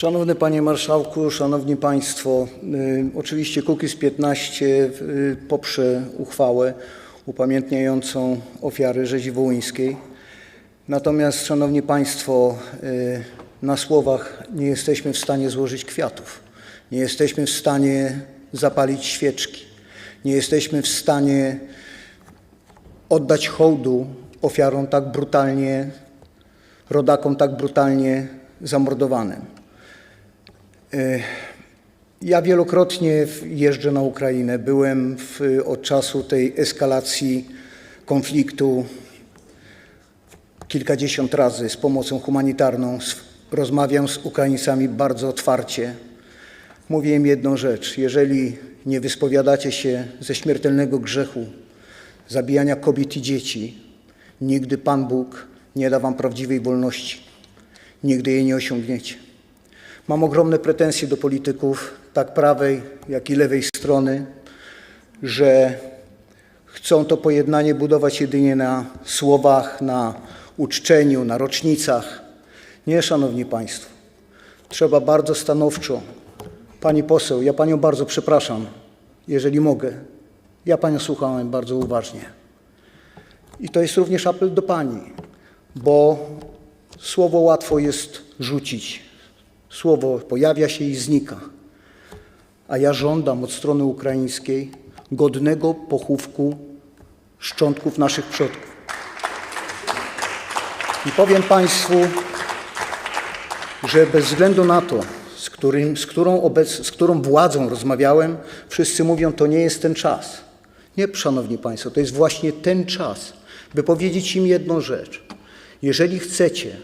Szanowny Panie Marszałku, Szanowni Państwo, y, oczywiście Kukiz 15 y, poprze uchwałę upamiętniającą ofiary rzezi wołyńskiej. Natomiast, Szanowni Państwo, y, na słowach nie jesteśmy w stanie złożyć kwiatów, nie jesteśmy w stanie zapalić świeczki, nie jesteśmy w stanie oddać hołdu ofiarom tak brutalnie, rodakom tak brutalnie zamordowanym. Ja wielokrotnie jeżdżę na Ukrainę. Byłem w, od czasu tej eskalacji konfliktu kilkadziesiąt razy z pomocą humanitarną. Rozmawiam z Ukraińcami bardzo otwarcie. Mówię im jedną rzecz: jeżeli nie wyspowiadacie się ze śmiertelnego grzechu zabijania kobiet i dzieci, nigdy Pan Bóg nie da wam prawdziwej wolności. Nigdy jej nie osiągniecie. Mam ogromne pretensje do polityków, tak prawej, jak i lewej strony, że chcą to pojednanie budować jedynie na słowach, na uczczeniu, na rocznicach. Nie, Szanowni Państwo. Trzeba bardzo stanowczo. Pani poseł, ja Panią bardzo przepraszam, jeżeli mogę. Ja Panią słuchałem bardzo uważnie. I to jest również apel do Pani, bo słowo łatwo jest rzucić. Słowo pojawia się i znika. A ja żądam od strony ukraińskiej godnego pochówku szczątków naszych przodków. I powiem Państwu, że bez względu na to, z, którym, z, którą obec, z którą władzą rozmawiałem, wszyscy mówią, to nie jest ten czas. Nie, Szanowni Państwo, to jest właśnie ten czas, by powiedzieć im jedną rzecz. Jeżeli chcecie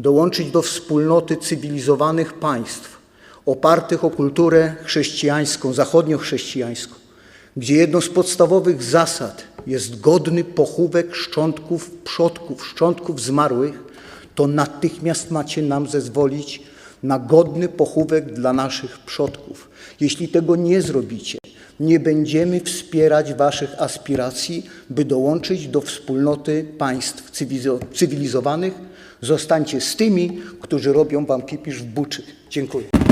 dołączyć do wspólnoty cywilizowanych państw opartych o kulturę chrześcijańską, zachodniochrześcijańską, gdzie jedną z podstawowych zasad jest godny pochówek szczątków przodków, szczątków zmarłych, to natychmiast macie nam zezwolić na godny pochówek dla naszych przodków. Jeśli tego nie zrobicie, nie będziemy wspierać waszych aspiracji, by dołączyć do wspólnoty państw cywilizo- cywilizowanych. Zostańcie z tymi, którzy robią wam kipisz w buczy. Dziękuję.